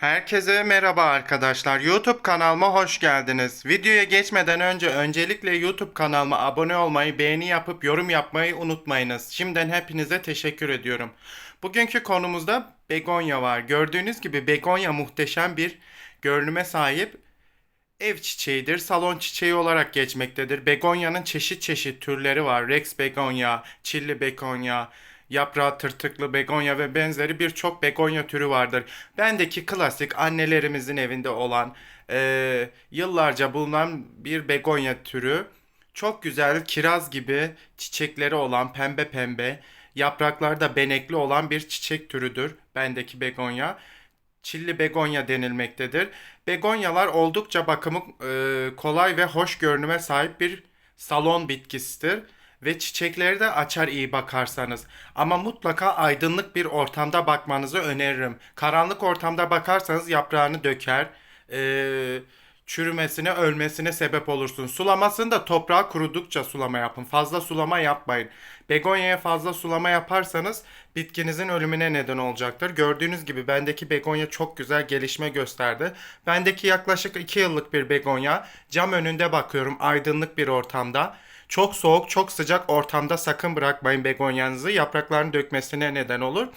Herkese merhaba arkadaşlar. YouTube kanalıma hoş geldiniz. Videoya geçmeden önce öncelikle YouTube kanalıma abone olmayı, beğeni yapıp yorum yapmayı unutmayınız. Şimdiden hepinize teşekkür ediyorum. Bugünkü konumuzda begonya var. Gördüğünüz gibi begonya muhteşem bir görünüme sahip ev çiçeğidir. Salon çiçeği olarak geçmektedir. Begonyanın çeşit çeşit türleri var. Rex begonya, çilli begonya, yaprağı tırtıklı begonya ve benzeri birçok begonya türü vardır. Bendeki klasik annelerimizin evinde olan eee, yıllarca bulunan bir begonya türü. Çok güzel kiraz gibi çiçekleri olan pembe pembe, yaprakları da benekli olan bir çiçek türüdür. Bendeki begonya. Çilli begonya denilmektedir. Begonyalar oldukça bakımı e, kolay ve hoş görünüme sahip bir salon bitkisidir ve çiçekleri de açar iyi bakarsanız. Ama mutlaka aydınlık bir ortamda bakmanızı öneririm. Karanlık ortamda bakarsanız yaprağını döker, e, çürümesine, ölmesine sebep olursun. Sulamasını da toprağı kurudukça sulama yapın. Fazla sulama yapmayın. Begonyaya fazla sulama yaparsanız bitkinizin ölümüne neden olacaktır. Gördüğünüz gibi bendeki begonya çok güzel gelişme gösterdi. Bendeki yaklaşık 2 yıllık bir begonya. Cam önünde bakıyorum aydınlık bir ortamda. Çok soğuk, çok sıcak ortamda sakın bırakmayın begonyanızı. Yapraklarını dökmesine neden olur.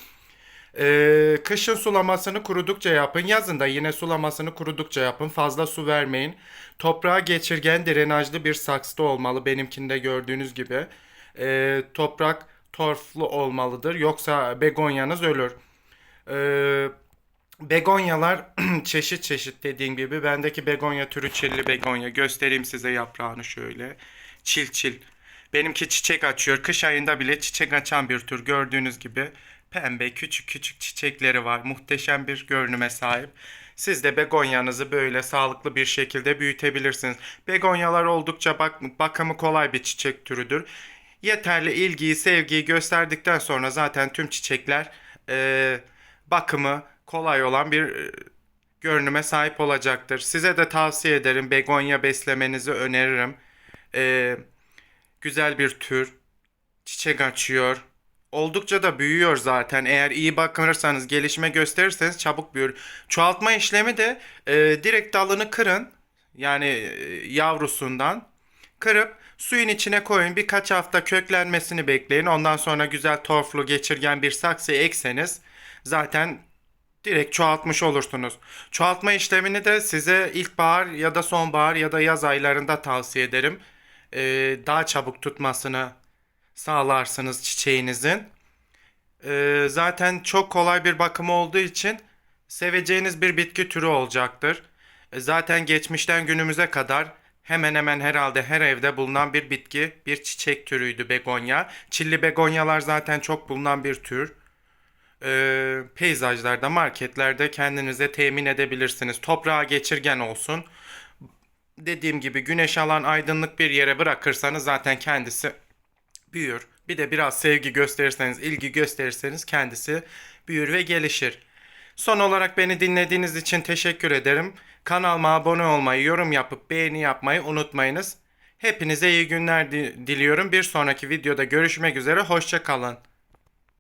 Ee, kışın sulamasını kurudukça yapın. Yazın da yine sulamasını kurudukça yapın. Fazla su vermeyin. Toprağa geçirgen drenajlı bir saksıda olmalı. Benimkinde gördüğünüz gibi. Ee, toprak torflu olmalıdır. Yoksa begonyanız ölür. Ee, begonyalar çeşit çeşit dediğim gibi. Bendeki begonya türü çilli begonya. Göstereyim size yaprağını şöyle. Çil çil. Benimki çiçek açıyor. Kış ayında bile çiçek açan bir tür gördüğünüz gibi. Pembe küçük küçük çiçekleri var. Muhteşem bir görünüme sahip. Siz de begonyanızı böyle sağlıklı bir şekilde büyütebilirsiniz. Begonyalar oldukça bak bakımı kolay bir çiçek türüdür. Yeterli ilgiyi, sevgiyi gösterdikten sonra zaten tüm çiçekler eee, bakımı kolay olan bir eee, görünüme sahip olacaktır. Size de tavsiye ederim. Begonya beslemenizi öneririm. Eee, güzel bir tür. Çiçek açıyor. Oldukça da büyüyor zaten. Eğer iyi bakırsanız, gelişme gösterirseniz çabuk büyür. Çoğaltma işlemi de e, direkt dalını kırın. Yani e, yavrusundan. Kırıp suyun içine koyun. Birkaç hafta köklenmesini bekleyin. Ondan sonra güzel torflu geçirgen bir saksıya ekseniz zaten direkt çoğaltmış olursunuz. Çoğaltma işlemini de size ilkbahar ya da sonbahar ya da yaz aylarında tavsiye ederim. Ee, daha çabuk tutmasını sağlarsınız çiçeğinizin. Ee, zaten çok kolay bir bakımı olduğu için seveceğiniz bir bitki türü olacaktır. E, zaten geçmişten günümüze kadar hemen hemen herhalde her evde bulunan bir bitki, bir çiçek türüydü begonya. Çilli begonyalar zaten çok bulunan bir tür. Ee, peyzajlarda, marketlerde kendinize temin edebilirsiniz. Toprağa geçirgen olsun. Dediğim gibi güneş alan aydınlık bir yere bırakırsanız zaten kendisi büyür. Bir de biraz sevgi gösterirseniz, ilgi gösterirseniz kendisi büyür ve gelişir. Son olarak beni dinlediğiniz için teşekkür ederim. Kanalıma abone olmayı, yorum yapıp beğeni yapmayı unutmayınız. Hepinize iyi günler di- diliyorum. Bir sonraki videoda görüşmek üzere. Hoşça kalın.